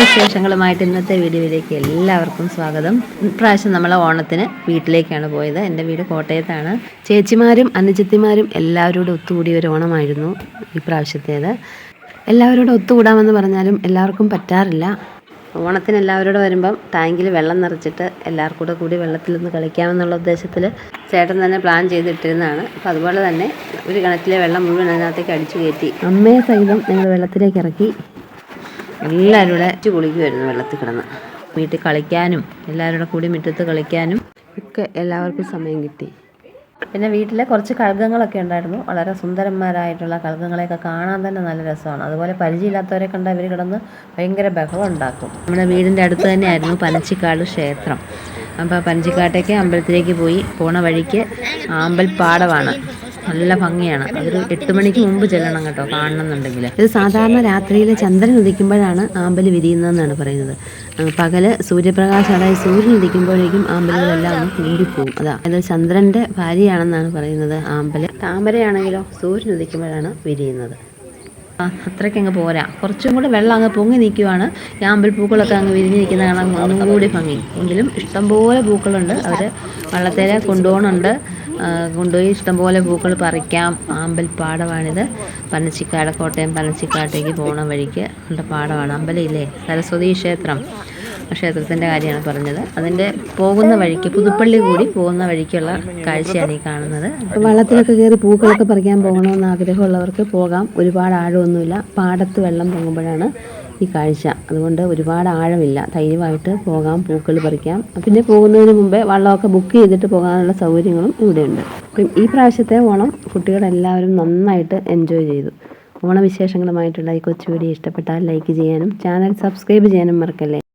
വിശേഷങ്ങളുമായിട്ട് ഇന്നത്തെ വീഡിയോയിലേക്ക് എല്ലാവർക്കും സ്വാഗതം. ഇപ്രാവശ്യം നമ്മൾ ഓണത്തിന് വീട്ടിലേക്കാണ് പോയത്. എന്റെ വീട് കോട്ടയത്താണ്. ചേച്ചിമാരും അനുജത്തിമാരും എല്ലാവരോടും ഒത്തുകൂടിയ ഒരു ഓണമായിരുന്നു ഇപ്രാവശ്യത്തേത്. എല്ലാവരോടും ഒത്തുകൂടാമെന്ന് പറഞ്ഞാലും എല്ലാവർക്കും പറ്റാറില്ല. ഓണത്തിന് എല്ലാവരോടും വരുമ്പം ടാങ്കിൽ വെള്ളം നിറച്ചിട്ട് എല്ലാവർക്കും കൂടെ കൂടി വെള്ളത്തിൽ നിന്ന് കളിക്കാമെന്നുള്ള ഉദ്ദേശത്തിൽ ചേട്ടൻ തന്നെ പ്ലാൻ ചെയ്തിട്ടിരുന്നതാണ്. അപ്പോൾ അതുപോലെ തന്നെ ഒരു കിണറ്റിലെ വെള്ളം മുഴുവൻ അതിനകത്തേക്ക് അടിച്ചു കയറ്റി. അമ്മയെ സഹിതം ഞങ്ങൾ വെള്ളത്തിലേക്ക് ഇറക്കി. എല്ലാവരും കൂടെ അടിച്ചു കുളിക്കുമായിരുന്നു വെള്ളത്തിൽ കിടന്ന്. വീട്ടിൽ കളിക്കാനും എല്ലാവരും കൂടെ കൂടി മുറ്റത്ത് കളിക്കാനും ഒക്കെ എല്ലാവർക്കും സമയം കിട്ടി. പിന്നെ വീട്ടിൽ കുറച്ച് കഴുകങ്ങളൊക്കെ ഉണ്ടായിരുന്നു. വളരെ സുന്ദരന്മാരായിട്ടുള്ള കഴുകങ്ങളെയൊക്കെ കാണാൻ തന്നെ നല്ല രസമാണ്. അതുപോലെ പരിചയമില്ലാത്തവരെ കണ്ട ഇവർ കിടന്ന് ഭയങ്കര ബഹളം ഉണ്ടാക്കും. നമ്മുടെ വീടിന്റെ അടുത്ത് തന്നെയായിരുന്നു പനച്ചിക്കാട് ക്ഷേത്രം. അപ്പോൾ പനച്ചിക്കാട്ടേക്ക് അമ്പലത്തിലേക്ക് പോയി. പോണ വഴിക്ക് ആമ്പൽപ്പാടമാണ് നല്ല ഭംഗിയാണ്. അതൊരു എട്ട് മണിക്ക് മുമ്പ് ചെല്ലണം കേട്ടോ കാണണമെന്നുണ്ടെങ്കിൽ ഇത് സാധാരണ രാത്രിയിൽ ചന്ദ്രൻ ഉദിക്കുമ്പോഴാണ് ആമ്പൽ വിരിയുന്നതെന്നാണ് പറയുന്നത്. പകൽ സൂര്യപ്രകാശം അതായത് സൂര്യൻ ഉദിക്കുമ്പോഴേക്കും ആമ്പലുകളെല്ലാം ഒന്ന് കൂടിപ്പോവും. അതാ. അത് ചന്ദ്രന്റെ ഭാര്യയാണെന്നാണ് പറയുന്നത് ആമ്പൽ താമരയാണെങ്കിലോ സൂര്യൻ ഉദിക്കുമ്പോഴാണ് വിരിയുന്നത്. അത്രയ്ക്ക് അങ്ങ് പോരാ. കുറച്ചും കൂടെ വെള്ളം അങ്ങ് പൊങ്ങി നിൽക്കുവാണ്. ഈ ആമ്പൽപ്പൂക്കളൊക്കെ അങ്ങ് വിരിഞ്ഞ് നിൽക്കുന്ന കാണാൻ ഒന്നും കൂടി ഭംഗി. എങ്കിലും ഇഷ്ടംപോലെ പൂക്കളുണ്ട്. അവർ വള്ളത്തേലെ കൊണ്ടുപോകണുണ്ട് കൊണ്ടുപോയി ഇഷ്ടംപോലെ പൂക്കൾ പറിക്കാം. ആമ്പൽ പാടമാണിത്. പനച്ചിക്കാട് കോട്ടയം പനച്ചിക്കാട്ടേക്ക് പോണ വഴിക്ക് ഉള്ള പാടമാണ്. അമ്പലയില്ലേ? സരസ്വതി ക്ഷേത്രം ക്ഷേത്രത്തിന്റെ കാര്യമാണ് പറഞ്ഞത്. അതിന്റെ പോകുന്ന വഴിക്ക് പുതുപ്പള്ളി കൂടി പോകുന്ന വഴിക്കുള്ള കാഴ്ചയാണ് ഈ കാണുന്നത്. വള്ളത്തിലൊക്കെ കയറി പൂക്കളൊക്കെ പറിക്കാൻ പോകണമെന്ന് ആഗ്രഹമുള്ളവർക്ക് പോകാം. ഒരുപാട് ആഴമൊന്നുമില്ല. പാടത്ത് വെള്ളം പൊങ്ങുമ്പോഴാണ് ഈ കാഴ്ച. അതുകൊണ്ട് ഒരുപാട് ആഴമില്ല. ധൈര്യമായിട്ട് പോകാം പൂക്കൾ പറിക്കാം. പിന്നെ പോകുന്നതിന് മുമ്പേ വള്ളമൊക്കെ ബുക്ക് ചെയ്തിട്ട് പോകാനുള്ള സൗകര്യങ്ങളും ഇവിടെയുണ്ട്. അപ്പം ഈ പ്രാവശ്യത്തെ ഓണം കുട്ടികളെല്ലാവരും നന്നായിട്ട് എൻജോയ് ചെയ്തു. ഓണവിശേഷങ്ങളുമായിട്ടുള്ള ഈ കൊച്ചു വീഡിയോ ഇഷ്ടപ്പെട്ടാൽ ലൈക്ക് ചെയ്യാനും ചാനൽ സബ്സ്ക്രൈബ് ചെയ്യാനും മറക്കല്ലേ?